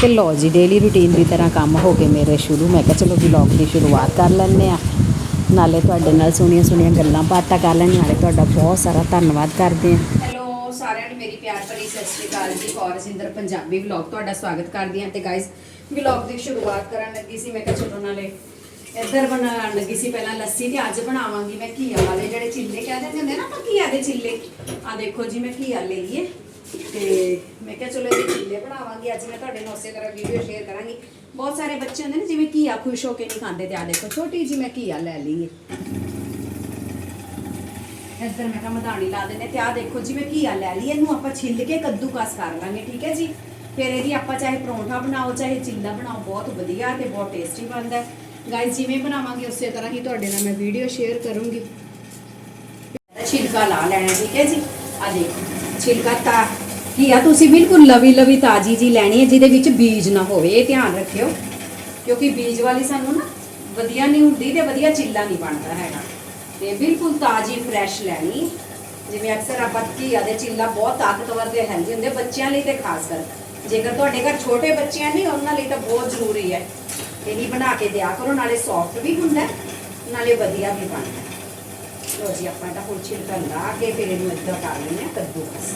ਤੇ ਲੋ ਜੀ daily routine ਦੀ ਤਰ੍ਹਾਂ ਕੰਮ ਹੋ ਗਏ ਮੇਰੇ ਸ਼ੁਰੂ। ਮੈਂ ਕਿਹਾ ਚਲੋ ਵਲੌਗ ਦੀ ਸ਼ੁਰੂਆਤ ਕਰ ਲੈਂਦੇ ਆ ਨਾਲੇ ਤੁਹਾਡੇ ਨਾਲ ਸੁਣੀਆਂ ਸੁਣੀਆਂ ਗੱਲਾਂ ਬਾਤਾਂ ਕਰ ਲੈਣ ਨਾਲੇ ਤੁਹਾਡਾ ਬਹੁਤ ਸਾਰਾ ਧੰਨਵਾਦ ਕਰਦੇ ਆ ਹੈਲੋ, ਸਾਰਿਆਂ ਨੂੰ ਮੇਰੀ ਪਿਆਰ ਭਰੀ ਸਤਿ ਸ਼੍ਰੀ ਅਕਾਲ ਜੀ। ਕੌਰਜਿੰਦਰ ਪੰਜਾਬੀ ਵਲੌਗ ਤੁਹਾਡਾ ਸਵਾਗਤ ਕਰਦੀ ਹਾਂ। ਤੇ ਗਾਇਸ ਵਲੌਗ ਦੀ ਸ਼ੁਰੂਆਤ ਕਰਨ ਲੱਗੀ ਸੀ। ਮੈਂ ਕਿਹਾ ਚਲੋ ਨਾਲੇ ਇੱਧਰ ਬਣਾਉਣ ਲੱਗੀ ਸੀ। ਪਹਿਲਾਂ ਲੱਸੀ ਤੇ ਅੱਜ ਬਣਾਵਾਂਗੀ ਮੈਂ ਘੀਆ ਵਾਲੇ ਜਿਹੜੇ ਚਿੱਲੇ ਕਹਿ ਦਿੰਦੇ ਹੁੰਦੇ ਨਾ ਆਪਾਂ, ਘੀਆ ਦੇ ਚਿੱਲੇ। ਆ ਦੇਖੋ ਜੀ, ਮੈਂ ਘੀਆ ਲਈਏ। ਤੇ ਮੈਂ ਕਿਹਾ ਚਲੋ ਇਹਦੇ ਚਿੱਲੇ ਬਣਾਵਾਂਗੀ, ਅੱਜ ਮੈਂ ਤੁਹਾਡੇ ਨਾਲ ਉਸੇ ਤਰ੍ਹਾਂ ਵੀਡੀਓ ਸ਼ੇਅਰ ਕਰਾਂਗੀ। ਬਹੁਤ ਸਾਰੇ ਬੱਚੇ ਹੁੰਦੇ ਨੇ, ਜਿਵੇਂ ਘੀਆ ਖੁਸ਼ ਹੋ ਕੇ ਨਹੀਂ ਖਾਂਦੇ ਤੇ ਆ ਦੇਖੋ, ਛੋਟੀ ਜੀ ਮੈਂ ਘੀਆ ਲੈ ਲਈ ਇੱਧਰ ਮੈਂ ਮਧਾਣੀ ਲਾ ਦਿੰਦੇ ਤੇ ਆ ਦੇਖੋ, ਜਿਵੇਂ ਘੀਆ ਲੈ ਲਈ, ਇਹਨੂੰ ਆਪਾਂ ਛਿੱਲ ਕੇ ਕੱਦੂਕਸ ਕਰ ਲਾਂਗੇ, ਠੀਕ ਹੈ ਜੀ? ਫਿਰ ਇਹਦੀ ਆਪਾਂ ਚਾਹੇ ਪਰੌਂਠਾ ਬਣਾਓ, ਚਾਹੇ ਚਿੱਲਾ ਬਣਾਓ, ਬਹੁਤ ਵਧੀਆ ਤੇ ਬਹੁਤ ਟੇਸਟੀ ਬਣਦਾ ਹੈ। ਗਾਇਸ ਜਿਵੇਂ ਬਣਾਵਾਂਗੇ, ਉਸੇ ਤਰ੍ਹਾਂ ਹੀ ਤੁਹਾਡੇ ਨਾਲ ਮੈਂ ਵੀਡੀਓ ਸ਼ੇਅਰ ਕਰੂੰਗੀ। ਛਿਲਕਾ ਲਾ ਲੈਣਾ, ਠੀਕ ਹੈ ਜੀ? ਆ ਦੇਖੋ, ਛਿਲਕਾ ਤਾਂ ਘੀਆ ਤੁਸੀਂ ਬਿਲਕੁਲ ਲਵੀ ਲਵੀ ਤਾਜੀ ਜੀ ਲੈਣੀ ਹੈ, ਜਿਹਦੇ ਵਿੱਚ ਬੀਜ ਨਾ ਹੋਵੇ, ਇਹ ਧਿਆਨ ਰੱਖਿਓ। ਕਿਉਂਕਿ ਬੀਜ ਵਾਲੀ ਸਾਨੂੰ ਨਾ ਵਧੀਆ ਨਹੀਂ ਹੁੰਦੀ ਤੇ ਵਧੀਆ ਚਿੱਲਾ ਨਹੀਂ ਬਣਦਾ ਹੈਗਾ। ਤੇ ਬਿਲਕੁਲ ਤਾਜੀ ਫਰੈਸ਼ ਲੈਣੀ। ਜਿਵੇਂ ਅਕਸਰ ਆਪਾਂ ਘੀਆ ਦੇ ਚਿੱਲਾ ਬਹੁਤ ਤਾਕਤਵਰ ਤੇ ਹੈਲਦੀ ਹੁੰਦੇ, ਬੱਚਿਆਂ ਲਈ ਤੇ ਖਾਸ ਕਰ। ਜੇਕਰ ਤੁਹਾਡੇ ਘਰ ਛੋਟੇ ਬੱਚਿਆਂ ਨਹੀਂ ਉਹਨਾਂ ਲਈ ਤਾਂ ਬਹੁਤ ਜ਼ਰੂਰੀ ਹੈ। ਇਹ ਨਹੀਂ ਬਣਾ ਕੇ ਦਿਆ ਕਰੋ, ਨਾਲੇ ਸੌਫਟ ਵੀ ਹੁੰਦਾ ਨਾਲੇ ਵਧੀਆ ਵੀ ਬਣਦਾ ਹੈ। ਲੋ ਜੀ, ਆਪਾਂ ਤਾਂ ਹੁਣ ਛਿਲਕਾ ਲਾ ਕੇ ਫਿਰ ਇਹਨੂੰ ਇੱਦਾਂ ਕਰ ਲੈਂਦੇ ਹਾਂ ਕੱਦੂਕਸ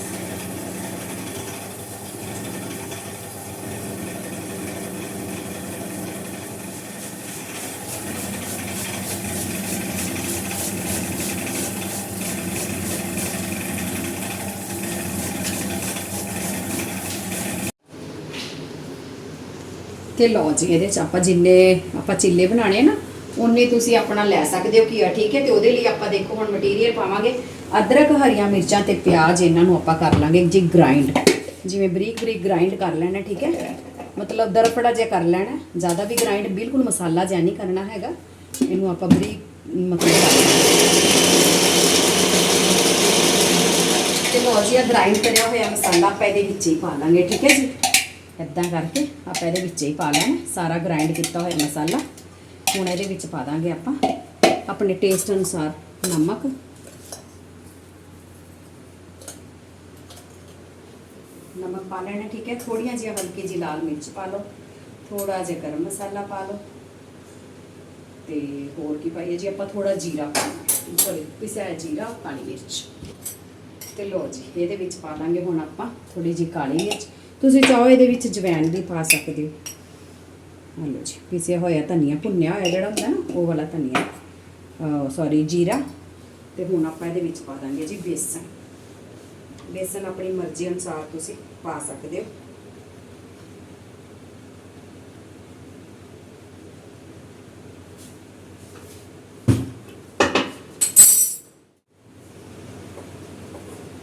ਤੇ ਲਓ ਜੀ, ਇਹਦੇ ਚ ਆਪਾਂ ਜਿੰਨੇ ਆਪਾਂ ਚਿੱਲੇ ਬਣਾਣੇ ਨਾ ਉਨੇ ਤੁਸੀਂ ਆਪਣਾ ਲੈ ਸਕਦੇ ਹੋ ਕੀ ਆ ਠੀਕ ਹੈ? ਤੇ ਉਹਦੇ ਲਈ ਆਪਾਂ ਦੇਖੋ ਹੁਣ ਮਟੀਰੀਅਲ ਪਾਵਾਂਗੇ। ਅਦਰਕ, ਹਰੀਆਂ ਮਿਰਚਾਂ ਤੇ ਪਿਆਜ਼ ਇਹਨਾਂ ਨੂੰ ਆਪਾਂ ਕਰ ਲਾਂਗੇ ਜੀ ਗ੍ਰਾਈਂਡ ਜਿਵੇਂ ਬਰੀਕ ਬਰੀਕ ਗ੍ਰਾਈਂਡ ਕਰ ਲੈਣਾ, ਠੀਕ ਹੈ? ਮਤਲਬ ਦਰਫੜਾ ਜਿਹਾ ਕਰ ਲੈਣਾ, ਜ਼ਿਆਦਾ ਵੀ ਗ੍ਰਾਈਂਡ ਬਿਲਕੁਲ ਮਸਾਲਾ ਜਿਹਾ ਨਹੀਂ ਕਰਨਾ ਹੈਗਾ। ਇਹਨੂੰ ਆਪਾਂ ਬਰੀਕ ਮਤਲਬ ਕਰ ਤੇ ਲਓ ਜੀ ਆ ਗ੍ਰਾਈਂਡ ਕਰਿਆ ਹੋਇਆ ਮਸਾਲਾ ਆਪਾਂ ਇਹਦੇ ਵਿੱਚ ਹੀ ਪਾ ਲਾਂਗੇ, ਠੀਕ ਹੈ ਜੀ? ਇਦਾਂ ਕਰਕੇ ਆਪਾਂ ਇਹਦੇ ਵਿੱਚ ਹੀ ਪਾ ਲੈਣਾ, ਸਾਰਾ ਗ੍ਰਾਈਂਡ ਕੀਤਾ ਹੋਇਆ ਮਸਾਲਾ। ਹੁਣ ਇਹਦੇ ਵਿੱਚ ਪਾ ਦਾਂਗੇ ਆਪਾਂ ਆਪਣੇ ਟੇਸਟ ਅਨੁਸਾਰ ਨਮਕ। ਨਮਕ ਪਾ ਲੈਣਾ, ਠੀਕ ਹੈ? ਥੋੜੀਆਂ ਜਿਹੀਆਂ ਹਲਕੀ ਜਿਹੀ ਲਾਲ ਮਿਰਚ ਪਾ ਲਓ ਥੋੜਾ ਜਿਹਾ ਗਰਮ ਮਸਾਲਾ ਪਾ ਲਓ। ਤੇ ਹੋਰ ਕੀ ਪਾਈਏ ਜੀ? ਆਪਾਂ ਥੋੜਾ ਜੀਰਾ ਪਾਣਾ ਸੌਰੀ ਪਿਸਿਆ ਜੀਰਾ, ਕਾਲੀ ਮਿਰਚ। ਤੇ ਲੋ ਜੀ, ਇਹਦੇ ਵਿੱਚ ਪਾ ਲਾਂਗੇ ਹੁਣ ਆਪਾਂ ਥੋੜੀ ਜੀ ਕਾਲੀ ਮਿਰਚ। ਤੁਸੀਂ ਚਾਹੋ ਇਹਦੇ ਵਿੱਚ ਜਵੈਣ ਵੀ ਪਾ ਸਕਦੇ ਹੋ। ਆਹ ਲਓ ਜੀ ਪੀਸਿਆ ਹੋਇਆ ਧਨੀਆ, ਭੁੰਨਿਆ ਹੋਇਆ ਜਿਹੜਾ ਹੁੰਦਾ ਨਾ, ਉਹ ਵਾਲਾ ਧਨੀਆ ਸੌਰੀ ਜੀਰਾ, ਤੇ ਹੁਣ ਆਪਾਂ ਇਹਦੇ ਵਿੱਚ ਪਾ ਦਾਂਗੇ ਜੀ ਬੇਸਨ। ਬੇਸਨ ਆਪਣੀ ਮਰਜ਼ੀ ਅਨੁਸਾਰ ਤੁਸੀਂ ਪਾ ਸਕਦੇ ਹੋ।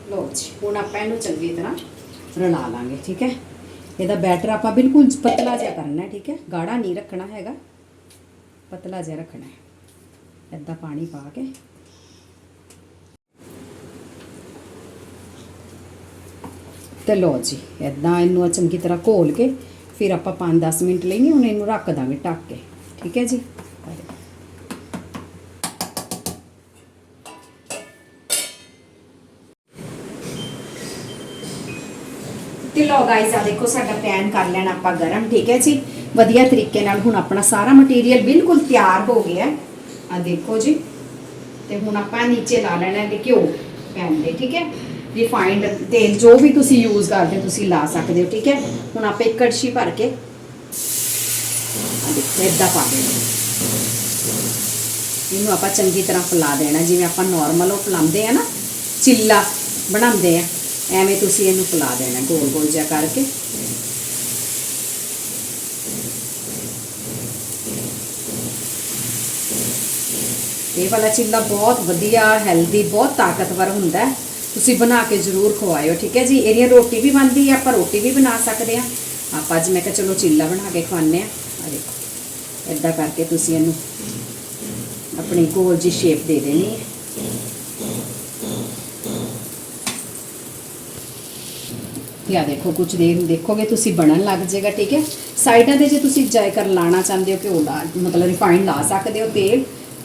ਲਓ ਜੀ, ਹੁਣ ਆਪਾਂ ਇਹਨੂੰ ਚੰਗੀ ਤਰ੍ਹਾਂ ਰਲਾ ਲਾਂਗੇ ਠੀਕ ਹੈ ਇਹਦਾ ਬੈਟਰ ਆਪਾਂ ਬਿਲਕੁਲ ਪਤਲਾ ਜਿਹਾ ਕਰਨਾ ਹੈ ਠੀਕ ਹੈ ਗਾੜਾ ਨਹੀਂ ਰੱਖਣਾ ਹੈਗਾ ਪਤਲਾ ਜਿਹਾ ਰੱਖਣਾ ਹੈ ਐਦਾਂ ਪਾਣੀ ਪਾ ਕੇ ਤੇ ਲਓ ਜੀ ਐਦਾਂ ਇਹਨੂੰ ਚੰਗੀ ਤਰ੍ਹਾਂ ਘੋਲ ਕੇ ਫਿਰ ਆਪਾਂ 5-10 ਮਿੰਟ ਲਈ ਨਹੀਂ ਹੁਣ ਇਹਨੂੰ ਰੱਖ ਦਾਂਗੇ ਢੱਕ ਕੇ ਠੀਕ ਹੈ ਜੀ ਤੇ ਲੋ ਗਾਇਸ ਆ ਦੇਖੋ ਸਾਡਾ ਪੈਨ ਕਰ ਲੈਣਾ ਆਪਾਂ ਗਰਮ, ਠੀਕ ਹੈ ਜੀ? ਵਧੀਆ ਤਰੀਕੇ ਨਾਲ ਹੁਣ ਆਪਣਾ ਸਾਰਾ ਮਟੀਰੀਅਲ ਬਿਲਕੁਲ ਤਿਆਰ ਹੋ ਗਿਆ ਆ ਦੇਖੋ ਜੀ, ਤੇ ਹੁਣ ਆਪਾਂ ਨੀਚੇ ਲਾ ਲੈਣਾ ਹੈ ਘਿਓ ਪੈਨ ਦੇ, ਠੀਕ ਹੈ? ਰਿਫਾਈਨਡ ਤੇਲ ਜੋ ਵੀ ਤੁਸੀਂ ਯੂਜ਼ ਕਰਦੇ ਹੋ ਤੁਸੀਂ ਲਾ ਸਕਦੇ ਹੋ, ਠੀਕ ਹੈ? ਹੁਣ ਆਪਾਂ ਇੱਕ ਕੜਛੀ ਭਰ ਕੇ ਆ ਦੇਖੋ, ਏਦਾਂ ਪਾ ਦੇਣਾ। ਇਹਨੂੰ ਆਪਾਂ ਚੰਗੀ ਤਰ੍ਹਾਂ ਫੁਲਾ ਦੇਣਾ, ਜਿਵੇਂ ਆਪਾਂ ਨਾਰਮਲ ਉਹ ਫੁਲਾਉਂਦੇ ਆ ਨਾ, ਚਿੱਲਾ ਬਣਾਉਂਦੇ ਆ। ਐਵੇਂ ਤੁਸੀਂ ਇਹਨੂੰ ਫੁਲਾ ਦੇਣਾ ਗੋਲ ਗੋਲ ਜਿਹਾ ਕਰਕੇ। ਇਹ ਵਾਲਾ ਚਿੱਲਾ ਬਹੁਤ ਵਧੀਆ, ਹੈਲਦੀ, ਬਹੁਤ ਤਾਕਤਵਰ ਹੁੰਦਾ ਤੁਸੀਂ ਬਣਾ ਕੇ ਜ਼ਰੂਰ ਖਵਾਇਓ, ਠੀਕ ਹੈ ਜੀ? ਇਹਦੀਆਂ ਰੋਟੀ ਵੀ ਬਣਦੀ ਹੈ, ਆਪਾਂ ਰੋਟੀ ਵੀ ਬਣਾ ਸਕਦੇ ਆ ਆਪਾਂ ਅੱਜ ਮੈਂ ਕਿਹਾ ਚਲੋ ਚਿੱਲਾ ਬਣਾ ਕੇ ਖਵਾਉਂਦੇ ਆ ਆ ਦੇਖੋ ਇਦਾਂ ਕਰਕੇ ਤੁਸੀਂ ਇਹਨੂੰ ਆਪਣੀ ਗੋਲ ਜੀ ਸ਼ੇਪ ਦੇ ਦੇਣੀ ਹੈ। ਯਾ ਦੇਖੋ, ਕੁਝ ਦੇਰ ਦੇਖੋਗੇ ਤੁਸੀਂ ਬਣਨ ਲੱਗ ਜਾਏਗਾ, ਠੀਕ ਹੈ? ਸਾਈਡਾਂ ਤੇ ਜੇ ਤੁਸੀਂ ਜਾਇਕਰ ਲਾਣਾ ਚਾਹੁੰਦੇ ਹੋ ਕਿ ਉਹ ਲਾ, ਮਤਲਬ ਰਿਫਾਈਨ ਲਾ ਸਕਦੇ ਹੋ ਤੇਲ,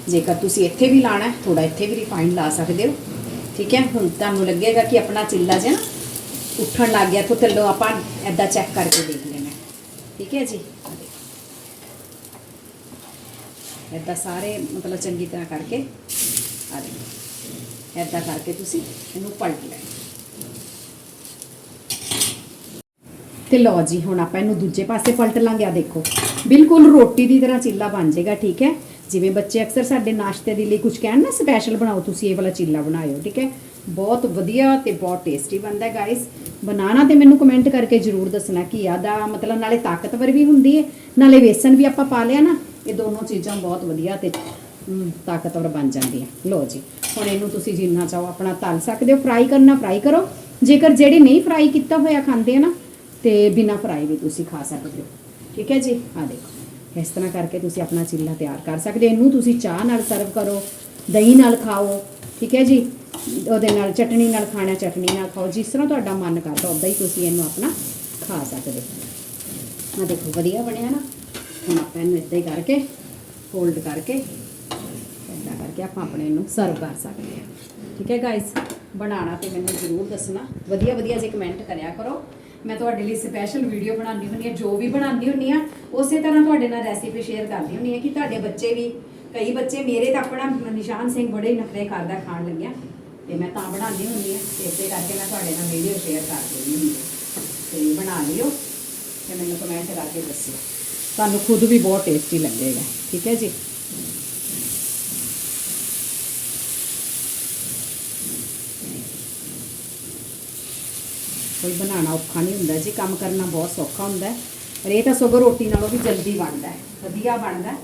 ਜੇਕਰ ਤੁਸੀਂ ਇੱਥੇ ਵੀ ਲਾਣਾ ਹੈ ਥੋੜਾ ਇੱਥੇ ਵੀ ਰਿਫਾਈਨ ਲਾ ਸਕਦੇ ਹੋ, ਠੀਕ ਹੈ? ਹੁਣ ਤੁਹਾਨੂੰ ਲੱਗੇਗਾ ਕਿ ਆਪਣਾ ਚਿੱਲਾ ਜਿਹਾ ਨਾ ਉੱਠਣ ਲੱਗ ਗਿਆ ਤੋਂ ਥੱਲੋਂ ਆਪਾਂ ਐਦਾਂ ਚੈੱਕ ਕਰਕੇ ਦੇਖ ਲੈਣਾ ਠੀਕ ਹੈ ਜੀ? ਇੱਦਾਂ ਸਾਰੇ ਮਤਲਬ ਚੰਗੀ ਤਰ੍ਹਾਂ ਕਰਕੇ ਆ ਦੇਖੋ। ਇੱਦਾਂ ਕਰਕੇ ਤੁਸੀਂ ਇਹਨੂੰ ਪਲਟ ਲੈਣਾ ਤੇ ਲਓ ਜੀ, ਹੁਣ ਆਪਾਂ ਇਹਨੂੰ ਦੂਜੇ ਪਾਸੇ ਪਲਟ ਲਾਂਗੇ ਆ ਦੇਖੋ। ਬਿਲਕੁਲ ਰੋਟੀ ਦੀ ਤਰ੍ਹਾਂ ਚੀਲਾ ਬਣ ਜਾਏਗਾ ਠੀਕ ਹੈ? ਜਿਵੇਂ ਬੱਚੇ ਅਕਸਰ ਸਾਡੇ ਨਾਸ਼ਤੇ ਦੇ ਲਈ ਕੁਝ ਕਹਿਣ ਨਾ ਸਪੈਸ਼ਲ ਬਣਾਓ ਤੁਸੀਂ ਇਹ ਵਾਲਾ ਚੀਲਾ ਬਣਾਇਓ ਠੀਕ ਹੈ? ਬਹੁਤ ਵਧੀਆ ਤੇ ਬਹੁਤ ਟੇਸਟੀ ਬਣਦਾ ਹੈ ਗਾਇਸ ਬਣਾਣਾ ਤੇ ਮੈਨੂੰ ਕਮੈਂਟ ਕਰਕੇ ਜਰੂਰ ਦੱਸਣਾ ਕਿ ਆਦਾ ਮਤਲਬ ਨਾਲੇ ਤਾਕਤਵਰ ਵੀ ਹੁੰਦੀ ਹੈ, ਨਾਲੇ ਵੇਸਣ ਵੀ ਆਪਾਂ ਪਾ ਲਿਆ ਨਾ, ਇਹ ਦੋਨੋਂ ਚੀਜ਼ਾਂ ਬਹੁਤ ਵਧੀਆ ਤੇ ਤਾਕਤਵਰ ਬਣ ਜਾਂਦੀਆਂ। ਲਓ ਜੀ, ਹੁਣ ਇਹਨੂੰ ਤੁਸੀਂ ਜਿੰਨਾ ਚਾਹੋ ਆਪਣਾ ਤਲ ਸਕਦੇ ਹੋ। ਫਰਾਈ ਕਰਨਾ ਫਰਾਈ ਕਰੋ। ਜੇਕਰ ਜਿਹੜੇ ਨਹੀਂ ਫਰਾਈ ਕੀਤਾ ਹੋਇਆ ਖਾਂਦੇ ਆ ਨਾ ਤੇ ਬਿਨਾ ਫਰਾਈ ਵੀ ਤੁਸੀਂ ਖਾ ਸਕਦੇ ਹੋ। ਠੀਕ ਹੈ ਜੀ? ਆ ਦੇਖੋ। ਇਸ ਤਰ੍ਹਾਂ ਕਰਕੇ ਤੁਸੀਂ ਆਪਣਾ ਚਿੱਲਾ ਤਿਆਰ ਕਰ ਸਕਦੇ ਹੋ। ਇਹਨੂੰ ਤੁਸੀਂ ਚਾਹ ਨਾਲ ਸਰਵ ਕਰੋ, ਦਹੀਂ ਨਾਲ ਖਾਓ, ਠੀਕ ਹੈ ਜੀ? ਉਹਦੇ ਨਾਲ ਚਟਣੀ ਨਾਲ ਖਾਣਾ ਚਟਣੀ ਨਾਲ ਖਾਓ। ਜਿਸ ਤਰ੍ਹਾਂ ਤੁਹਾਡਾ ਮਨ ਕਰਦਾ ਉਦਾਂ ਹੀ ਤੁਸੀਂ ਇਹਨੂੰ ਆਪਣਾ ਖਾ ਸਕਦੇ ਹੋ। ਆ ਦੇਖੋ, ਵਧੀਆ ਬਣਿਆ ਨਾ। ਹੁਣ ਆਪਾਂ ਇਹਨੂੰ ਇਦਾਂ ਹੀ ਕਰਕੇ ਫੋਲਡ ਕਰਕੇ ਇਦਾਂ ਕਰਕੇ ਆਪਾਂ ਆਪਣੇ ਇਹਨੂੰ ਸਰਵ ਕਰ ਸਕਦੇ ਹਾਂ। ਠੀਕ ਹੈ ਗਾਇਸ ਬਣਾਉਣਾ ਤੇ ਮੈਨੂੰ ਜ਼ਰੂਰ ਦੱਸਣਾ। ਵਧੀਆ ਵਧੀਆ ਜੇ ਕਮੈਂਟ ਕਰਿਆ ਕਰੋ। ਮੈਂ ਤੁਹਾਡੇ ਲਈ ਸਪੈਸ਼ਲ ਵੀਡੀਓ ਬਣਾਉਂਦੀ ਹੁੰਦੀ ਹਾਂ, ਜੋ ਵੀ ਬਣਾਉਂਦੀ ਹੁੰਦੀ ਆ ਉਸੇ ਤਰ੍ਹਾਂ ਤੁਹਾਡੇ ਨਾਲ ਰੈਸਿਪੀ ਸ਼ੇਅਰ ਕਰਦੀ ਹੁੰਦੀ ਹਾਂ ਕਿ ਤੁਹਾਡੇ ਬੱਚੇ ਵੀ, ਕਈ ਬੱਚੇ ਮੇਰੇ ਤਾਂ ਆਪਣਾ ਨਿਸ਼ਾਨ ਸਿੰਘ ਬੜੇ ਹੀ ਨਖਰੇ ਕਰਦਾ ਖਾਣ ਲੱਗਿਆ, ਤੇ ਮੈਂ ਤਾਂ ਬਣਾਉਂਦੀ ਹੁੰਦੀ ਹਾਂ, ਤੇ ਇਸੇ ਕਰਕੇ ਮੈਂ ਤੁਹਾਡੇ ਨਾਲ ਵੀਡੀਓ ਸ਼ੇਅਰ ਕਰ ਦਿੰਦੀ ਹੁੰਦੀ ਹਾਂ। ਤੇ ਬਣਾ ਲਿਓ, ਤੇ ਮੈਨੂੰ ਕਮੈਂਟ ਕਰਕੇ ਦੱਸਿਓ। ਤੁਹਾਨੂੰ ਖੁਦ ਵੀ ਬਹੁਤ ਟੇਸਟੀ ਲੱਗੇਗਾ, ਠੀਕ ਹੈ ਜੀ? ਕੋਈ ਬਣਾਉਣਾ ਔਖਾ ਨਹੀਂ ਹੁੰਦਾ ਜੀ, ਕੰਮ ਕਰਨਾ ਬਹੁਤ ਸੌਖਾ ਹੁੰਦਾ ਹੈ। ਪਰ ਇਹ ਤਾਂ ਸਗੋਂ ਰੋਟੀ ਨਾਲੋਂ ਵੀ ਜਲਦੀ ਬਣਦਾ ਹੈ, ਵਧੀਆ ਬਣਦਾ ਹੈ।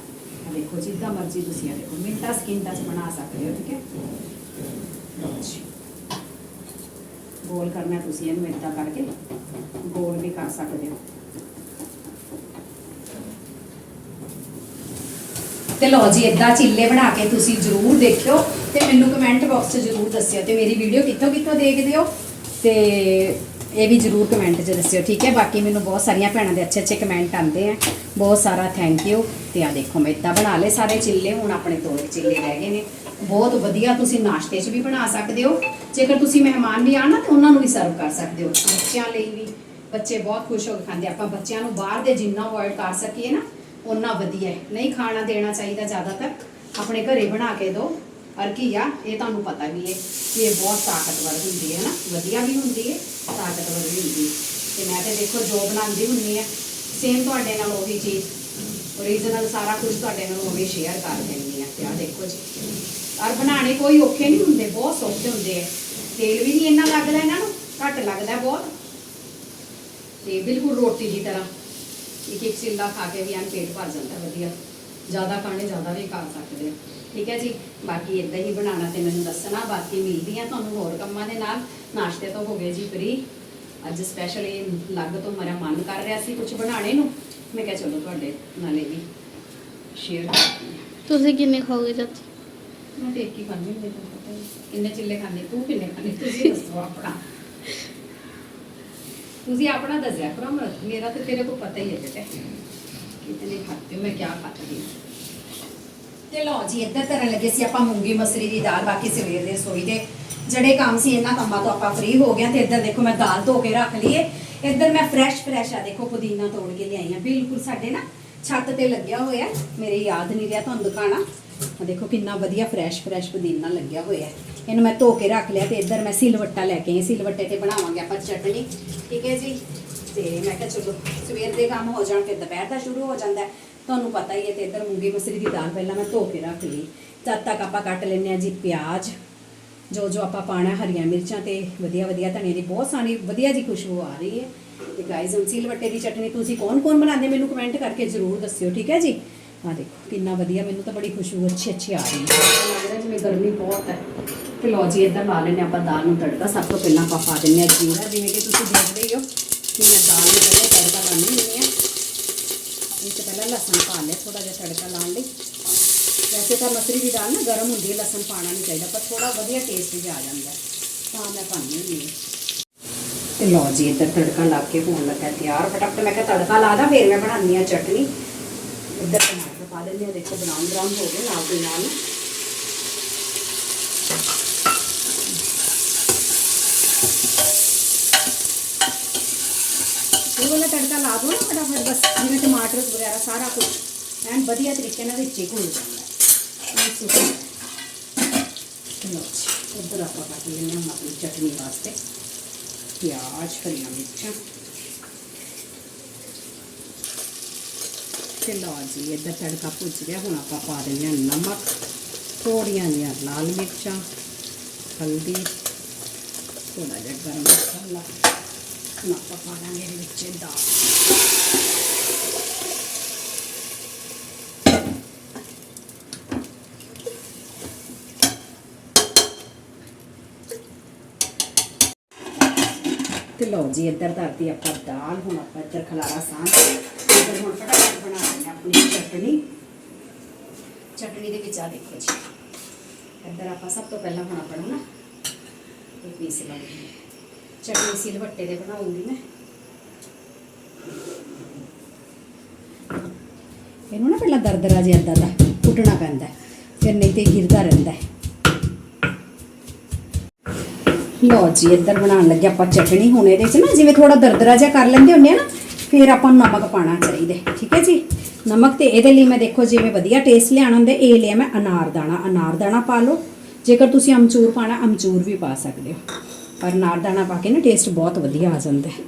ਦੇਖੋ ਜਿੱਦਾਂ ਮਰਜ਼ੀ ਤੁਸੀਂ ਆ ਦੇਖੋ, ਮਿੰਟਾਂ ਸਕਿੰਟਾਂ 'ਚ ਬਣਾ ਸਕਦੇ ਹੋ, ਠੀਕ ਹੈ? ਗੋਲ ਕਰਨਾ ਤੁਸੀਂ ਇਹਨੂੰ ਇਦਾਂ ਕਰਕੇ, ਗੋਲ ਵੀ ਕਰ ਸਕਦੇ ਹੋ। ਤੇ ਲਓ ਜੀ ਇਦਾਂ ਚਿੱਲੇ ਬਣਾ ਕੇ ਤੁਸੀਂ ਜਰੂਰ ਦੇਖਿਓ ਤੇ ਮੈਨੂੰ ਕਮੈਂਟ ਬਾਕਸ 'ਚ ਜਰੂਰ ਦੱਸਿਓ ਤੇ ਮੇਰੀ ਵੀਡੀਓ ਕਿੱਥੋਂ ਕਿੱਥੋਂ ਦੇਖਦੇ ਹੋ ਤੇ ਇਹ ਵੀ ਜਰੂਰ ਕਮੈਂਟ 'ਚ ਦੱਸਿਓ, ਠੀਕ ਹੈ? ਬਾਕੀ ਮੈਨੂੰ ਬਹੁਤ ਸਾਰੀਆਂ ਭੈਣਾਂ ਦੇ ਅੱਛੇ ਅੱਛੇ ਕਮੈਂਟ ਆਉਂਦੇ ਆ। ਬਹੁਤ ਸਾਰਾ ਥੈਂਕ ਯੂ ਤੇ ਆ ਦੇਖੋ, ਮੈਂ ਇਦਾਂ ਬਣਾ ਲਏ ਸਾਰੇ ਚਿੱਲੇ, ਹੁਣ ਆਪਣੇ ਦੋ ਚਿੱਲੇ ਰਹਿ ਗਏ ਨੇ। ਬਹੁਤ ਵਧੀਆ ਤੁਸੀਂ ਨਾਸ਼ਤੇ 'ਚ ਵੀ ਬਣਾ ਸਕਦੇ ਹੋ। ਜੇਕਰ ਤੁਸੀਂ ਮਹਿਮਾਨ ਵੀ ਆਣ ਨਾ, ਤੇ ਉਹਨਾਂ ਨੂੰ ਵੀ ਸਰਵ ਕਰ ਸਕਦੇ ਹੋ। ਬੱਚਿਆਂ ਲਈ ਵੀ ਬੱਚੇ ਬਹੁਤ ਖੁਸ਼ ਹੋ ਕੇ ਖਾਂਦੇ ਆਪਾਂ ਬੱਚਿਆਂ ਨੂੰ ਬਾਹਰ ਦੇ ਜਿੰਨਾ ਅਵੋਇਡ ਕਰ ਸਕੀਏ ਨਾ ਉਹਨਾਂ ਵਧੀਆ ਹੈ। ਨਹੀਂ ਖਾਣਾ ਦੇਣਾ ਚਾਹੀਦਾ ਜ਼ਿਆਦਾਤਰ। ਆਪਣੇ ਘਰੇ ਬਣਾ ਕੇ ਦਿਓ। ਔਰ ਕੀ ਇਹ ਤੁਹਾਨੂੰ ਪਤਾ ਵੀ ਹੈ ਕਿ ਇਹ ਬਹੁਤ ਤਾਕਤਵਰ ਹੁੰਦੀ ਹੈ ਨਾ। ਵਧੀਆ ਵੀ ਹੁੰਦੀ ਹੈ। ਤਾਕਤ ਵੀ ਹੁੰਦੀ ਤੇ ਮੈਂ ਤੇ ਦੇਖੋ ਜੋ ਬਣਾਉਂਦੀ ਹੁੰਦੀ ਹੈ ਸੇਮ ਤੁਹਾਡੇ ਨਾਲ ਉਹੀ ਚੀਜ਼। ਓਰੀਜਨਲ ਸਾਰਾ ਕੁਝ ਤੁਹਾਡੇ ਨਾਲ ਉਹੀ ਸ਼ੇਅਰ ਕਰ ਦਿੰਦੀ ਆ। ਤੇ ਆ ਦੇਖੋ ਜੀ। ਔਰ ਬਣਾਉਣੇ ਕੋਈ ਔਖੇ ਨਹੀਂ ਹੁੰਦੇ, ਬਹੁਤ ਸੌਖੇ ਹੁੰਦੇ ਆ। ਤੇਲ ਵੀ ਨਹੀਂ ਇੰਨਾ ਲੱਗਦਾ ਇਹਨਾਂ ਨੂੰ, ਘੱਟ ਲੱਗਦਾ ਬਹੁਤ। ਤੇ ਬਿਲਕੁਲ ਰੋਟੀ ਦੀ ਤਰ੍ਹਾਂ। ਇੱਕ ਇੱਕ ਚਿੱਲਾ ਖਾ ਕੇ ਵੀ ਐਨ ਪੇਟ ਭਰ ਜਾਂਦਾ, ਵਧੀਆ। ਜ਼ਿਆਦਾ ਖਾਣੇ ਜ਼ਿਆਦਾ ਵੀ ਖਾ ਸਕਦੇ। ਆ ਠੀਕ ਹੈ ਜੀ। ਬਾਕੀ ਇਦਾਂ ਹੀ ਬਣਾਉਣਾ ਤੇ ਮੈਨੂੰ ਦੱਸਣਾ, ਬਾਕੀ ਮਿਲਦੀ ਆ ਤੁਹਾਨੂੰ ਹੋਰ ਕੰਮਾਂ ਦੇ ਨਾਲ। ਨਾਸ਼ਤੇ ਤੋਂ ਹੋ ਗਏ ਜੀ ਫ੍ਰੀ ਅੱਜ ਸਪੈਸ਼ਲ ਇਹ ਲੱਗ ਤੋਂ ਮੇਰਾ ਮਨ ਕਰ ਰਿਹਾ ਸੀ ਕੁਝ ਬਣਾਉਣੇ ਨੂੰ। ਮੈਂ ਕਿਹਾ ਚਲੋ ਤੁਹਾਡੇ ਨਾਲੇ ਵੀ ਸ਼ੇਅਰ ਤੁਸੀਂ ਕਿੰਨੇ ਖਾਓਗੇ ਚਾਚੀ? ਮੈਂ ਤੇ ਇੱਕ ਹੀ ਖਾਂਦੀ ਹੁੰਦੀ ਤੁਹਾਨੂੰ ਪਤਾ ਹੀ ਹੈ। ਕਿੰਨੇ ਚਿੱਲੇ ਖਾਂਦੇ ਤੂੰ ਕਿੰਨੇ ਖਾਂਦੇ ਤੁਸੀਂ ਦੱਸੋ ਆਪਣਾ। ਤੁਸੀਂ ਆਪਣਾ ਦੱਸਿਆ ਕਰੋ ਮੇਰਾ ਤੇ ਤੇਰੇ ਕੋ ਪਤਾ ਹੀ ਹੈ ਬੇਟੇ। ਕਿਤਨੇ ਖਾਤੇ ਹੋ ਮੈਂ ਕਿਆ ਖਾਤੀ ਹਾਂ। ਤੇ ਲਓ ਜੀ ਇੱਧਰ ਕਰਨ ਲੱਗੇ ਸੀ ਆਪਾਂ ਮੂੰਗੀ ਮਸਰੀ ਦੀ ਦਾਲ ਬਾਕੀ ਸਵੇਰ ਦੇ ਸੋਈ ਦੇ। ਜਿਹੜੇ ਕੰਮ ਸੀ, ਇਹਨਾਂ ਕੰਮਾਂ ਤੋਂ ਆਪਾਂ ਫ੍ਰੀ ਹੋ ਗਏ ਹਾਂ ਤੇ ਇੱਧਰ ਦੇਖੋ ਮੈਂ ਦਾਲ ਧੋ ਕੇ ਰੱਖ ਲਈਏ ਇੱਧਰ ਮੈਂ ਫਰੈਸ਼ ਫਰੈਸ਼ ਆ ਦੇਖੋ, ਪੁਦੀਨਾ ਤੋੜ ਕੇ ਲਿਆਈ ਆ ਬਿਲਕੁਲ ਸਾਡੇ ਨਾ ਛੱਤ ਤੇ ਲੱਗਿਆ ਹੋਇਆ ਮੇਰੇ ਯਾਦ ਨਹੀਂ ਰਿਹਾ ਤੁਹਾਨੂੰ ਦਿਖਾਣਾ ਆ ਦੇਖੋ ਕਿੰਨਾ ਵਧੀਆ ਫਰੈਸ਼ ਫਰੈਸ਼ ਪੁਦੀਨਾ ਲੱਗਿਆ ਹੋਇਆ ਇਹਨੂੰ ਮੈਂ ਧੋ ਕੇ ਰੱਖ ਲਿਆ ਤੇ ਇੱਧਰ ਮੈਂ ਸਿਲਵੱਟਾ ਲੈ ਕੇ ਆਈ। ਸਿਲਵੱਟੇ ਤੇ ਬਣਾਵਾਂਗੇ ਆਪਾਂ ਚਟਨੀ। ਠੀਕ ਹੈ ਜੀ? ਤੇ ਮੈਂ ਕਿਹਾ ਚਲੋ, ਸਵੇਰ ਦੇ ਕੰਮ ਹੋ ਜਾਣ ਫਿਰ ਦੁਪਹਿਰ ਦਾ ਸ਼ੁਰੂ ਹੋ ਜਾਂਦਾ ਤੁਹਾਨੂੰ ਪਤਾ ਹੀ ਹੈ ਤੇ ਇੱਧਰ ਮੂੰਗੀ ਮਸਰੀ ਦੀ ਦਾਲ ਪਹਿਲਾਂ ਮੈਂ ਧੋ ਕੇ ਰੱਖ ਲਈ। ਤਦ ਤੱਕ ਆਪਾਂ ਕੱਟ ਲੈਂਦੇ ਆ ਜੀ ਪਿਆਜ਼। ਜੋ ਜੋ ਆਪਾਂ ਪਾਣਾ ਹਰੀਆਂ ਮਿਰਚਾਂ ਤੇ ਵਧੀਆ ਵਧੀਆ ਧਨੀਏ ਦੀ, ਬਹੁਤ ਸਾਰੀ ਵਧੀਆ ਜੀ ਖੁਸ਼ਬੂ ਆ ਰਹੀ ਹੈ। ਤੇ ਗਾਇਜ਼ ਹੁਣ ਵੱਟੇ ਦੀ ਚਟਨੀ ਤੁਸੀਂ ਕੌਣ ਕੌਣ ਬਣਾਉਂਦੇ ਮੈਨੂੰ ਕਮੈਂਟ ਕਰਕੇ ਜ਼ਰੂਰ ਦੱਸਿਓ, ਠੀਕ ਹੈ ਜੀ? ਆ ਦੇਖੋ, ਕਿੰਨਾ ਵਧੀਆ, ਮੈਨੂੰ ਤਾਂ ਬੜੀ ਖੁਸ਼ਬੂ ਅੱਛੀ ਅੱਛੀ ਆ ਰਹੀ ਹੈ। ਲੱਗ ਰਿਹਾ ਜਿਵੇਂ ਗਰਮੀ ਬਹੁਤ ਹੈ। ਤੇ ਲਓ ਜੀ, ਇੱਧਰ ਲਾ ਲੈਂਦੇ ਆਪਾਂ ਦਾਲ ਨੂੰ ਤੜਕਾ, ਸਭ ਤੋਂ ਪਹਿਲਾਂ ਆਪਾਂ ਪਾ ਦਿੰਦੇ ਆ ਜੀਰਾ, ਜਿਵੇਂ ਕਿ ਤੁਸੀਂ ਦੇਖਦੇ ਹੋ। ਕਿ ਮੈਂ ਦਾਲ ਨੂੰ ਪਹਿਲੇ ਤੜਕਾ ਲਾਉਂਦੀ ਹੁੰਦੀ ਹਾਂ। ਇਹ ਤੋਂ ਪਹਿਲਾਂ ਲਸਣ ਪਾ ਲਿਆ ਥੋੜਾ ਜਿਹਾ ਤੜਕਾ ਲਾਉਣ ਲਈ। ਵੈਸੇ ਤਾਂ ਮਸਰੀ ਦੀ ਦਾਲ ਨਾ ਗਰਮ ਹੁੰਦੀ ਹੈ ਲਸਣ ਪਾਣਾ ਨਹੀਂ ਚਾਹੀਦਾ ਪਰ ਥੋੜਾ ਵਧੀਆ ਟੇਸਟ ਵੀ ਆ ਜਾਂਦਾ ਹੈ। ਤਾਂ ਮੈਂ ਪਾਉਂਦੀ ਹੁੰਦੀ ਹਾਂ ਤੇ ਲਓ ਜੀ ਇੱਧਰ ਤੜਕਾ ਲਾ ਕੇ ਹੋਣ ਲੱਗਾ ਤਿਆਰ ਫਟਾਫਟ ਮੈਂ ਕਿਹਾ ਤੜਕਾ ਲਾ ਦਾਂ ਫਿਰ ਮੈਂ ਬਣਾਉਂਦੀ ਆ ਚਟਨੀ ਇੱਧਰ ਟਮਾਟਰ ਪਾ ਦਿੰਦੇ ਆ ਦੇਖੋ ਬਰਾਊਨ ਬਰਾਊਨ ਹੋ ਗਏ ਨਾਲ ਦੇ ਨਾਲ ਇਹ ਵਾਲਾ ਤੜਕਾ ਲਾ ਦੋ ਨਾ ਫਟਾਫਟ ਬਸ ਜਿਵੇਂ ਟਮਾਟਰ ਵਗੈਰਾ ਸਾਰਾ ਕੁਝ ਐਨ ਵਧੀਆ ਤਰੀਕੇ ਨਾਲ ਵਿੱਚ ਹੀ ਘੁਲ ਜਾਂਦਾ ਹੈ ਇਹ ਉਧਰ ਆਪਾਂ ਕੱਟ ਲੈਂਦੇ ਹਾਂ ਆਪਣੀ ਚਟਨੀ ਵਾਸਤੇ ਪਿਆਜ਼ ਹਰੀਆਂ ਮਿਰਚਾਂ ਤੇ ਲਓ ਜੀ ਇੱਧਰ ਤੜਕਾ ਭੁੱਜ ਗਿਆ ਹੁਣ ਆਪਾਂ ਪਾ ਦਿੰਦੇ ਹਾਂ ਨਮਕ ਥੋੜੀਆਂ ਜਿਹੀਆਂ ਲਾਲ ਮਿਰਚਾਂ ਹਲਦੀ ਥੋੜਾ ਜਿਹਾ ਗਰਮ ਮਸਾਲਾ ਹੁਣ ਆਪਾਂ ਪਾ ਦਾਂਗੇ ਇਹਦੇ ਵਿੱਚ ਦਾਲ ਤੇ ਲਓ ਜੀ, ਇੱਧਰ ਧਰਤੀ ਆਪਾਂ ਦਾਲ, ਹੁਣ ਆਪਾਂ ਇੱਧਰ ਖਲਾਰਾ ਸਾਂਭ ਇੱਧਰ ਹੁਣ ਫਟਾਫਟ ਬਣਾ ਲੈਂਦੇ ਹਾਂ ਆਪਣੀ ਚਟਣੀ। ਚਟਨੀ ਦੇ ਵਿੱਚ ਆ ਦੇਖੋ ਜੀ। ਇੱਧਰ ਆਪਾਂ ਸਭ ਤੋਂ ਪਹਿਲਾਂ ਹੁਣ ਆਪਣਾ ਨਾ ਇਹ ਪੀਸ ਲਾਂਗੇ ਚਟਨੀ ਸਿਲਵੱਟੇ ਦੇ ਬਣਾਉਂਗੀ ਮੈਂ। ਇਹਨੂੰ ਨਾ ਪਹਿਲਾਂ ਦਰਦਰਾ ਜਿਹਾ ਇੱਦਾਂ ਦਾ ਕੁੱਟਣਾ ਪੈਂਦਾ ਫਿਰ ਨਹੀਂ ਤੇ ਗਿਰਦਾ ਰਹਿੰਦਾ ਹੈ। ਲਓ ਜੀ, ਇੱਧਰ ਬਣਾਉਣ ਲੱਗੇ ਆਪਾਂ ਚਟਣੀ ਹੁਣ ਇਹਦੇ 'ਚ ਨਾ, ਜਿਵੇਂ ਥੋੜਾ ਦਰਦਰਾ ਜਿਹਾ ਕਰ ਲੈਂਦੇ ਹੁੰਦੇ ਆ ਨਾ, ਫਿਰ ਆਪਾਂ ਨੂੰ ਨਮਕ ਪਾਣਾ ਚਾਹੀਦਾ ਠੀਕ ਹੈ ਜੀ? ਨਮਕ ਤੇ ਇਹਦੇ ਲਈ ਮੈਂ ਦੇਖੋ, ਜਿਵੇਂ ਵਧੀਆ ਟੇਸਟ ਲਿਆਉਣਾ ਹੁੰਦਾ, ਇਹ ਲਿਆ ਮੈਂ ਅਨਾਰ ਦਾਣਾ। ਅਨਾਰ ਦਾਣਾ ਪਾ ਲਓ। ਜੇਕਰ ਤੁਸੀਂ ਅਮਚੂਰ ਪਾਣਾ ਅਮਚੂਰ ਵੀ ਪਾ ਸਕਦੇ ਹੋ। ਪਰ ਅਨਾਰ ਦਾਣਾ ਪਾ ਕੇ ਨਾ ਟੇਸਟ ਬਹੁਤ ਵਧੀਆ ਆ ਜਾਂਦਾ ਹੈ।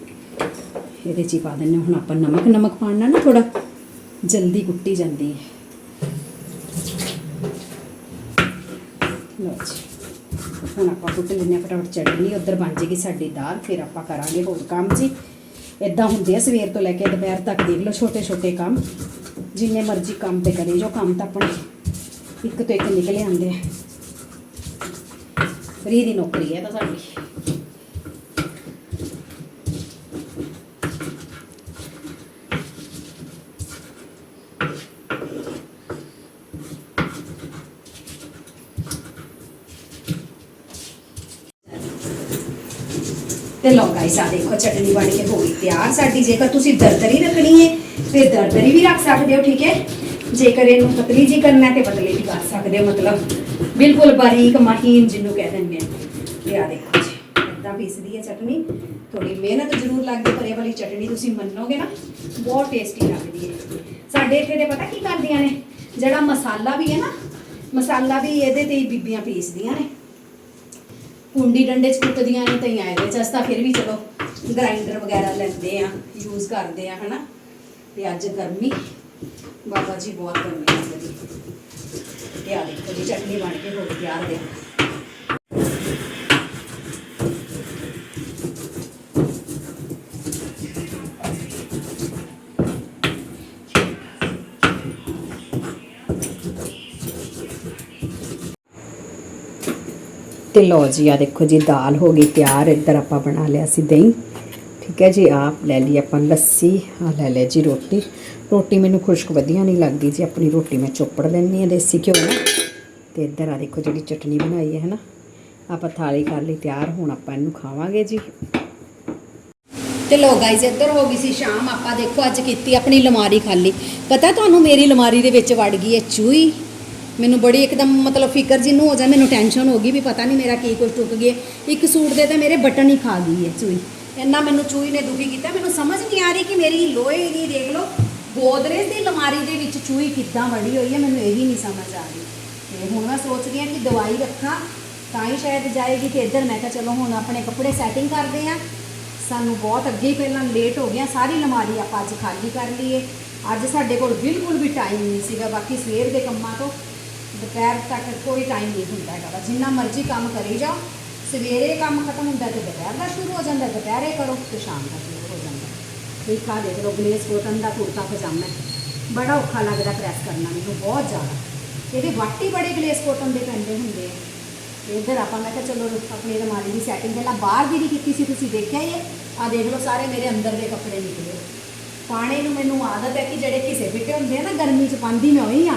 ਇਹਦੇ 'ਚ ਹੀ ਪਾ ਦਿੰਦੇ ਹੁਣ ਆਪਾਂ ਨਮਕ ਨਮਕ ਪਾਉਣਾ ਨਾ ਥੋੜਾ ਜਲਦੀ ਕੁੱਟੀ ਜਾਂਦੀ ਹੈ। ਲਓ ਜੀ। ਹੁਣ ਆਪਾਂ ਕੁੱਟ ਲੈਂਦੇ ਹਾਂ ਫਟਾਫਟ ਚਟਨੀ ਉੱਧਰ ਬਣ ਜੇਗੀ ਸਾਡੀ ਦਾਲ, ਫਿਰ ਆਪਾਂ ਕਰਾਂਗੇ ਹੋਰ ਕੰਮ ਜੀ। ਇਦਾਂ ਹੁੰਦੇ ਆ, ਸਵੇਰ ਤੋਂ ਲੈ ਕੇ ਦੁਪਹਿਰ ਤੱਕ ਦੇਖ ਲਓ ਛੋਟੇ ਛੋਟੇ ਕੰਮ। ਜਿੰਨੇ ਮਰਜ਼ੀ ਕੰਮ ਤੇ ਕਰੇ ਜੋ ਕੰਮ ਤਾਂ ਆਪਣੇ ਇੱਕ ਤੋਂ ਇੱਕ ਨਿਕਲੇ ਆਉਂਦੇ ਆ। ਫਰੀ ਦੀ ਨੌਕਰੀ ਹੈ ਤਾਂ ਸਾਡੀ। ਤੇ ਲਓ ਗਾਇਸ ਆ ਦੇਖੋ ਚਟਨੀ ਬਣ ਕੇ ਹੋ ਗਈ ਤਿਆਰ। ਸਾਡੀ ਜੇਕਰ ਤੁਸੀਂ ਦਰਦਰੀ ਰੱਖਣੀ ਹੈ, ਤੇ ਦਰਦਰੀ ਵੀ ਰੱਖ ਸਕਦੇ ਹੋ, ਠੀਕ ਹੈ? ਜੇਕਰ ਇਹਨੂੰ ਪਤਲੀ ਜੀ ਕਰਨਾ ਤੇ ਪਤਲੀ ਵੀ ਕਰ ਸਕਦੇ ਹੋ, ਮਤਲਬ ਬਿਲਕੁਲ ਬਾਰੀਕ ਮਹੀਨ ਜਿਹਨੂੰ ਕਹਿ ਦਿੰਦੇ ਆ ਤੇ ਆ ਦੇਖੋ ਜੀ ਇਦਾਂ ਪੀਸਦੀ ਹੈ ਚਟਨੀ। ਥੋੜੀ ਮਿਹਨਤ ਜ਼ਰੂਰ ਲੱਗਦੀ ਪਰ ਇਹ ਵਾਲੀ ਚਟਨੀ ਤੁਸੀਂ ਮੰਨੋਗੇ ਨਾ, ਬਹੁਤ ਟੇਸਟੀ ਲੱਗਦੀ ਹੈ। ਸਾਡੇ ਇੱਥੇ ਦੇ ਪਤਾ ਕੀ ਕਰਦੀਆਂ ਨੇ? ਜਿਹੜਾ ਮਸਾਲਾ ਵੀ ਹੈ ਨਾ, ਮਸਾਲਾ ਵੀ ਇਹਦੇ ਤੇ ਹੀ ਬੀਬੀਆਂ ਪੀਸਦੀਆਂ ਨੇ। ਕੁੰਡੀ ਡੰਡੇ ਚ ਕੁੱਟਦੀਆਂ ਨੇ ਤਈਆਂ ਇਹਦੇ ਚ ਅਸੀਂ ਤਾਂ ਫਿਰ ਵੀ ਚਲੋ ਗ੍ਰਾਈਂਡਰ ਵਗੈਰਾ ਲੈਂਦੇ ਆ ਯੂਜ਼ ਕਰਦੇ ਆ, ਹਨਾ? ਤੇ ਅੱਜ ਗਰਮੀ, ਬਾਬਾ ਜੀ ਬਹੁਤ ਗਰਮੀ ਲੱਗਦੀ ਤੇ ਆ ਦੇਖੋ ਜੀ, ਚਟਨੀ ਬਣ ਕੇ ਹੋ ਗਈ ਤਿਆਰ ਦੇ ਤੇ ਲਓ ਜੀ ਆ ਦੇਖੋ ਜੀ, ਦਾਲ ਹੋ ਗਈ ਤਿਆਰ, ਇੱਧਰ ਆਪਾਂ ਬਣਾ ਲਿਆ ਸੀ ਦਹੀਂ। ਠੀਕ ਹੈ ਜੀ, ਆਪ ਲੈ ਲਈ ਆਪਾਂ ਲੱਸੀ ਆ ਲੈ ਲੈ ਜੀ ਰੋਟੀ। ਰੋਟੀ ਮੈਨੂੰ ਖੁਸ਼ਕ ਵਧੀਆ ਨਹੀਂ ਲੱਗਦੀ ਜੀ, ਆਪਣੀ ਰੋਟੀ ਮੈਂ ਚੋਪੜ ਲੈਂਦੀ ਆ ਦੇਸੀ ਘਿਓ ਨਾਲ। ਤੇ ਇੱਧਰ ਆ ਦੇਖੋ ਜਿਹੜੀ ਚਟਨੀ ਬਣਾਈ ਹੈ, ਹਨਾ? ਆਪਾਂ ਥਾਲੀ ਕਰ ਲਈ ਤਿਆਰ, ਹੁਣ ਆਪਾਂ ਇਹਨੂੰ ਖਾਵਾਂਗੇ ਜੀ। ਤੇ ਲੋ ਗਾਇਜ਼ ਇੱਧਰ ਹੋ ਗਈ ਸੀ ਸ਼ਾਮ, ਆਪਾਂ ਦੇਖੋ ਅੱਜ ਕੀਤੀ ਆਪਣੀ ਲਮਾਰੀ ਖਾਲੀ। ਪਤਾ ਤੁਹਾਨੂੰ ਮੇਰੀ ਲਮਾਰੀ ਦੇ ਵਿੱਚ ਵੜ ਗਈ ਹੈ ਚੂਈ ਮੈਨੂੰ ਬੜੀ ਇੱਕਦਮ ਮਤਲਬ ਫਿਕਰ ਜਿਹਨੂੰ ਹੋ ਜਾ ਮੈਨੂੰ ਟੈਨਸ਼ਨ ਹੋ ਗਈ ਵੀ ਪਤਾ ਨਹੀਂ ਮੇਰਾ ਕੀ ਕੁਝ ਟੁੱਟ ਗਿਆ। ਇੱਕ ਸੂਟ ਦੇ ਤਾਂ ਮੇਰੇ ਬਟਨ ਹੀ ਖਾ ਗਈ ਹੈ ਚੂਈ ਇੰਨਾ ਮੈਨੂੰ ਚੂਈ ਨੇ ਦੁਖੀ ਕੀਤਾ। ਮੈਨੂੰ ਸਮਝ ਨਹੀਂ ਆ ਰਹੀ ਕਿ ਮੇਰੀ ਲੋਹੇ ਦੀ ਦੇਖ ਲਓ, ਗੋਦਰੇਜ ਦੀ ਲਮਾਰੀ ਦੇ ਵਿੱਚ ਚੂਈ ਕਿੱਦਾਂ ਵੜੀ ਹੋਈ ਹੈ, ਮੈਨੂੰ ਇਹ ਵੀ ਨਹੀਂ ਸਮਝ ਆ ਰਹੀ। ਤੇ ਹੁਣ ਮੈਂ ਸੋਚਦੀ ਹਾਂ ਕਿ ਦਵਾਈ ਰੱਖਾਂ, ਤਾਂ ਹੀ ਸ਼ਾਇਦ ਜਾਏਗੀ ਤੇ ਇੱਧਰ ਮੈਂ ਕਿਹਾ ਚਲੋ ਹੁਣ ਆਪਣੇ ਕੱਪੜੇ ਸੈਟਿੰਗ ਕਰਦੇ ਹਾਂ। ਸਾਨੂੰ ਬਹੁਤ ਅੱਗੇ ਹੀ ਪਹਿਲਾਂ ਲੇਟ ਹੋ ਗਿਆ, ਸਾਰੀ ਲਮਾਰੀ ਆਪਾਂ ਅੱਜ ਖਾਲੀ ਕਰ ਲਈਏ। ਅੱਜ ਸਾਡੇ ਕੋਲ ਬਿਲਕੁਲ ਵੀ ਟਾਈਮ ਨਹੀਂ ਸੀਗਾ, ਬਾਕੀ ਸਵੇਰ ਦੇ ਕੰਮਾਂ ਤੋਂ। ਦੁਪਹਿਰ ਤੱਕ ਕੋਈ ਟਾਈਮ ਨਹੀਂ ਹੁੰਦਾ ਹੈਗਾ। ਵਾ। ਜਿੰਨਾ ਮਰਜ਼ੀ ਕੰਮ ਕਰੀ ਜਾਓ। ਸਵੇਰੇ ਕੰਮ ਖਤਮ ਹੁੰਦਾ ਤੇ ਦੁਪਹਿਰ ਦਾ ਸ਼ੁਰੂ ਹੋ ਜਾਂਦਾ, ਦੁਪਹਿਰੇ ਕਰੋ ਤੇ ਸ਼ਾਮ ਦਾ ਸ਼ੁਰੂ ਹੋ ਜਾਂਦਾ। ਠੀਕ ਆ ਦੇਖ ਲਓ ਗਲੇਸ ਕੋਟਨ ਦਾ ਕੁੜਤਾ ਪਜਾਮਾ ਹੈ। ਬੜਾ ਔਖਾ ਲੱਗਦਾ ਪ੍ਰੈਸ ਕਰਨਾ ਮੈਨੂੰ, ਬਹੁਤ ਜ਼ਿਆਦਾ। ਇਹਦੇ ਵਾਟੀ ਬੜੇ ਗਲੇਸ ਕੋਟਨ ਦੇ ਪੈਂਦੇ ਹੁੰਦੇ ਆ। ਇੱਧਰ ਆਪਾਂ, ਮੈਂ ਕਿਹਾ ਚਲੋ, ਆਪਣੀ ਅਲਮਾਰੀ ਦੀ ਸੈਟਿੰਗ ਪਹਿਲਾਂ ਬਾਹਰ ਦੀ ਨਹੀਂ ਕੀਤੀ ਸੀ, ਤੁਸੀਂ ਦੇਖਿਆ ਹੀ ਹੈ। ਆ ਦੇਖ ਲਓ, ਸਾਰੇ ਮੇਰੇ ਅੰਦਰ ਦੇ ਕੱਪੜੇ ਨਿਕਲੇ। ਪਾਣੇ ਨੂੰ ਮੈਨੂੰ ਆਦਤ ਹੈ ਕਿ ਜਿਹੜੇ ਘਿਸੇ ਫਿੱਟੇ ਹੁੰਦੇ ਆ ਨਾ, ਗਰਮੀ 'ਚ ਪਾਉਂਦੀ ਮੈਂ ਉਹੀ ਆ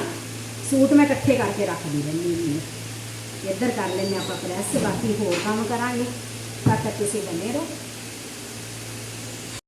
ਸੂਟ ਮੈਂ ਇਕੱਠੇ ਕਰਕੇ ਰੱਖਦੀ ਰਹਿੰਦੀ ਹਾਂ। ਇੱਧਰ ਕਰ ਲੈਂਦੇ ਆਪਾਂ ਪ੍ਰੈਸ, ਬਾਕੀ ਹੋਰ ਕੰਮ ਕਰਾਂਗੇ। ਤਦ ਤੱਕ ਤੁਸੀਂ ਬਨੇ ਰਹੋ।